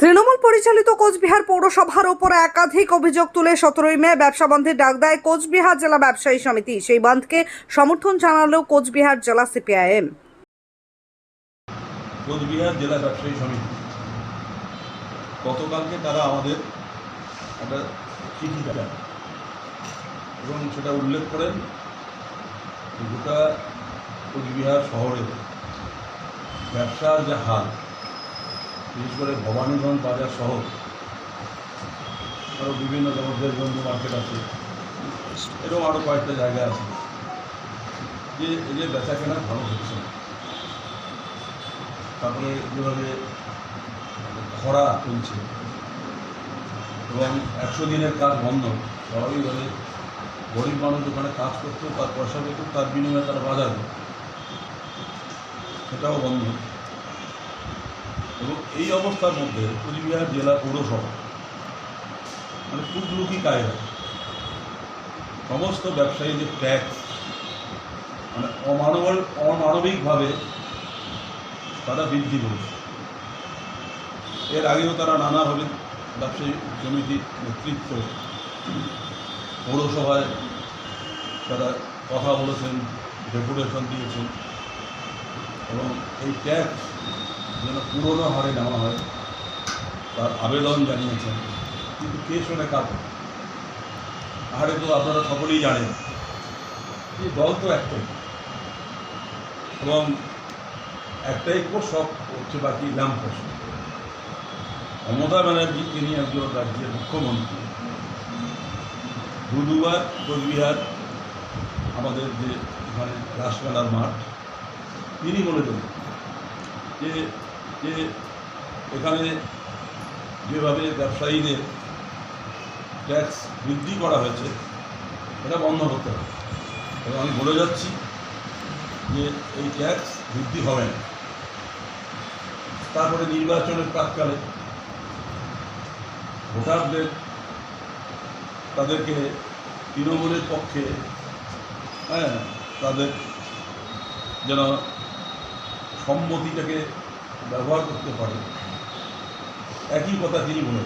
তৃণমূল পরিচালিত কোচবিহার পৌরসভার উপর একাধিক অভিযোগ তুলে সতেরোই মে ব্যবসা বন্ধের ডাক দেয় কোচবিহার জেলা ব্যবসায়ী সমিতি। সেই বন্ধকে সমর্থন জানালো কোচবিহার জেলা সিপিআইএম। কোচবিহার জেলা ব্যবসায়ী সমিতি। গতকালকে তারা আমাদের একটা চিঠি দেন এবং সেটা উল্লেখ করেন গোটা কোচবিহার শহরে ব্যবসার যে হাল বিশেষ করে ভবানীগঞ্জ বাজার শহর আরও বিভিন্ন যেমন দেশবন্ধু মার্কেট আছে। এরকম আরও কয়েকটা জায়গা আছে যে যে বেচা কেনা ভালো হচ্ছে তারপরে যেভাবে খরা চলছে এবং একশো দিনের কাজ বন্ধ, স্বাভাবিকভাবে গরিব মানুষ ওখানে কাজ করতো, তার পয়সা পেত, তার বিনিময়ে তারা বাজার সেটাও বন্ধ। এবং এই অবস্থার মধ্যে কুচবিহার জেলা পৌরসভা মানে কুকলুকি কায়দা, সমস্ত ব্যবসায়ীদের ট্যাক্স মানে অমানব অমানবিকভাবে তারা বৃদ্ধি করেছে। এর আগেও তারা নানাভাবে ব্যবসায়ী সমিতি নেতৃত্ব পৌরসভায় তারা কথা বলেছেন ডেপুটেশন দিয়েছেন এবং এই ট্যাক্স যেন পুরনো হারে নেওয়া হয়, তার আবেদন জানিয়েছেন। কিন্তু কে শোনে কাজ হারে তো আপনারা সকলেই জানেন। যে দল তো একটাই। এবং একটাই পোষক হচ্ছে বাকি নাম পোষক। মমতা ব্যানার্জি তিনি একজন রাজ্যের মুখ্যমন্ত্রী দু দুবার কোচবিহার, আমাদের যে এখানে রাসমেলার মাঠ, তিনি বলে দেন যে যে এখানে যেভাবে ব্যবসায়ীদের ট্যাক্স বৃদ্ধি করা হয়েছে, এটা বন্ধ করতে হবে। এবং আমি বলে যাচ্ছি যে এই ট্যাক্স বৃদ্ধি হবে না। তারপরে নির্বাচনের প্রাককালে ভোটারদের তাদেরকে তৃণমূলের পক্ষে হ্যাঁ তাদের যেন সম্মতিটাকে ব্যবহার করতে পারে। একই কথা তিনি বলে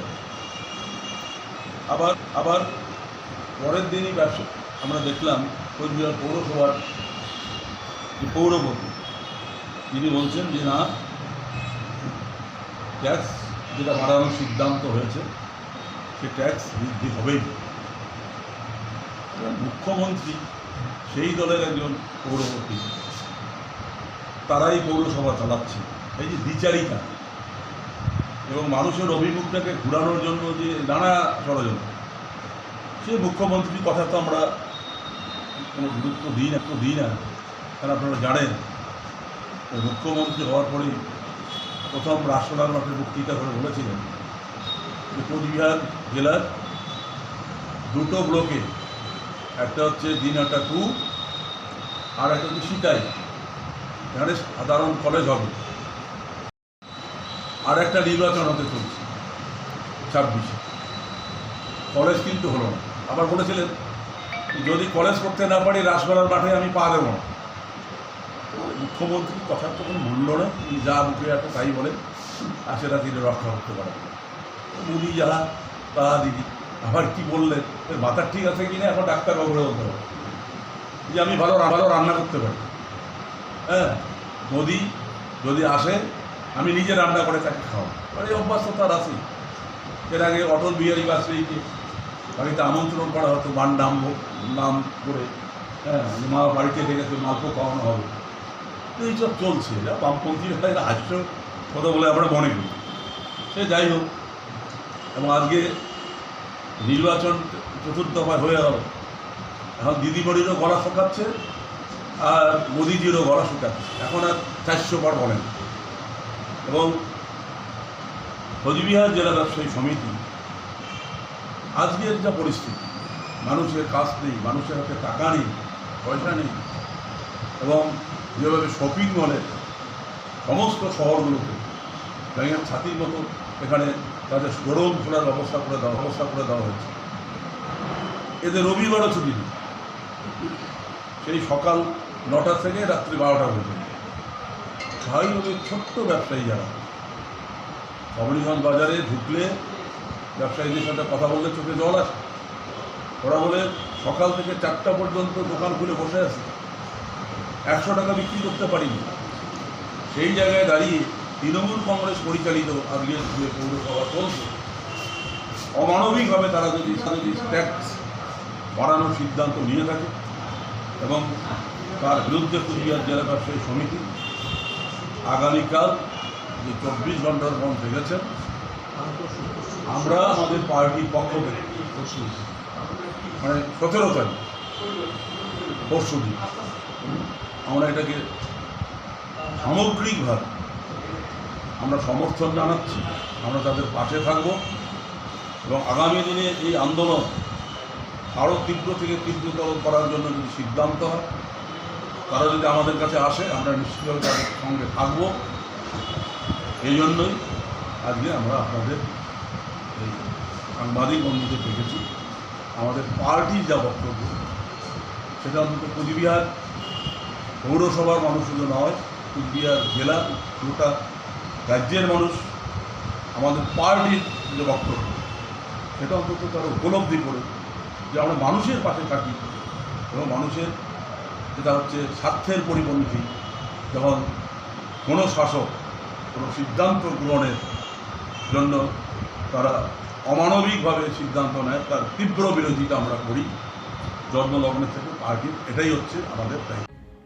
আবার আবার পরের দিনই ব্যবসা, আমরা দেখলাম কোচবিহার পৌরসভার যে পৌরপতি, তিনি বলছেন যে, না, ট্যাক্স যেটা বাড়ানোর সিদ্ধান্ত হয়েছে, সে ট্যাক্স বৃদ্ধি হবেই। মুখ্যমন্ত্রী, সেই দলের একজন পৌরপতি, তারাই পৌরসভা চালাচ্ছে এই যে দ্বিচারিতা এবং মানুষের অভিমুখটাকে ঘুরানোর জন্য যে নানা ষড়যন্ত্র। সে মুখ্যমন্ত্রীর কথা তো আমরা কোনো গুরুত্ব দিই না তো দিই না। কারণ আপনারা জানেন, মুখ্যমন্ত্রী হওয়ার পরেই প্রথম রাষ্ট্রলাল মাঠের বক্তৃতা করে বলেছিলেন যে কোচবিহার জেলার দুটো ব্লকে একটা হচ্ছে দিন দিনাটা টু আর একটা হচ্ছে সীতাই। এখানে সাধারণ কলেজ হবে। আর একটা নির্বাচন হতে চলছে, ছাব্বিশে। কলেজ কিন্তু হলো না। আবার বলেছিলেন যদি কলেজ করতে না পারি, রাসমেলার মাঠে আমি পা দেবো না। তো মুখ্যমন্ত্রীর কথার তো কোনো মূল্য তিনি যা মুখে আছে তাই বলেন, আর সেটা তিনি রক্ষা করতে পারেন উনি যারা তারা দিদি। আবার কি বললেন, এর মাথার ঠিক আছে কি না, এখন ডাক্তারবাবুরা বলতে পারে যে আমি ভালো ভালো রান্না করতে পারি। হ্যাঁ যদি যদি আসে আমি নিজে রান্না করে তাকে খাওয়া মানে অভ্যাস তো তার আছেই। এর আগে অটল বিহারী বাজপেয়ীকে বাড়িতে আমন্ত্রণ করা হতো মান নাম নাম করে। হ্যাঁ মা বাড়িতে ডেকেছে মালপো খাওয়ানো হবে। তো এইসব চলছে। এটা বামপন্থীরা এরা হাস্য কথা বলে আমরা মনে করি। সে যাই হোক, এবং আজকে নির্বাচন চতুর্থ দফায় হয়ে গেল। এখন দিদিমণিরও গলা শুকাচ্ছে আর মোদিজিরও গলা শুকাচ্ছে। এখন আর চারশো বার বলেন। এবং কোচবিহার জেলা ব্যবসায়ী সমিতি, আজকের যা পরিস্থিতি, মানুষের কাজ নেই, মানুষের হাতে টাকা নেই, পয়সা নেই, এবং যেভাবে শপিং মলে সমস্ত শহরগুলোতে ব্যাঙের ছাতির মতো এখানে তাদের শোরুম খোলার ব্যবস্থা করে দেওয়া, ব্যবস্থা করে দেওয়া হয়েছে। এদের রবিবারও ছুটি সেই সকাল নটা থেকে রাত্রি বারোটা পর্যন্ত। স্বাভাবিকভাবে ছোট্ট ব্যবসায়ী যারা কমলিগঞ্জ বাজারে ঢুকলে ব্যবসায়ীদের সাথে কথা বললে চোখে জল আসে। ওরা বলে, সকাল থেকে চারটা পর্যন্ত দোকান খুলে বসে আছে। একশো টাকা বিক্রি করতে পারিনি। সেই জায়গায় দাঁড়িয়ে তৃণমূল কংগ্রেস পরিচালিত আজকে যে পৌরসভা চলছে। অমানবিকভাবে তারা যদি যদি ট্যাক্স বাড়ানোর সিদ্ধান্ত নিয়ে থাকে এবং তার বিরুদ্ধে কুচবিহার জেলা ব্যবসায়ী সমিতি আগামীকাল যে চব্বিশ ঘণ্টার বন্ধ রেখেছেন আমরা আমাদের পার্টির পক্ষ থেকে মানে সতেরো তারিখ, পরশু দিন, আমরা এটাকে সামগ্রিকভাবে আমরা সমর্থন জানাচ্ছি, আমরা তাদের পাশে থাকব এবং আগামী দিনে এই আন্দোলন আরও তীব্র থেকে তীব্রতর করার জন্য যদি সিদ্ধান্ত হয় তারা যদি আমাদের কাছে আসে, আমরা নিশ্চিতভাবে তাদের সঙ্গে থাকব। এই জন্যই আজকে আমরা আপনাদের এই সাংবাদিক বন্ধুদের দেখেছি আমাদের পার্টির যা বক্তব্য, সেটা অন্তত কুচবিহার পৌরসভার মানুষ শুধু নয়, কুচবিহার জেলা গোটা রাজ্যের মানুষ আমাদের পার্টির যে বক্তব্য, সেটা অন্তত তারা উপলব্ধি করে যে আমরা মানুষের পাশে থাকি এবং মানুষের যেটা হচ্ছে স্বার্থের পরিপন্থী, যখন কোনো শাসক কোনো সিদ্ধান্ত গ্রহণের জন্য তারা অমানবিকভাবে সিদ্ধান্ত নেয়, তার তীব্র বিরোধিতা আমরা করি জন্মলগ্নের থেকে পার্টির এটাই হচ্ছে আমাদের দায়িত্ব।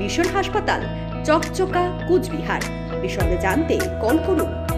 মিশন হাসপাতাল চকচকা কুচবিহার। বিষয়ে জানতে কল করুন।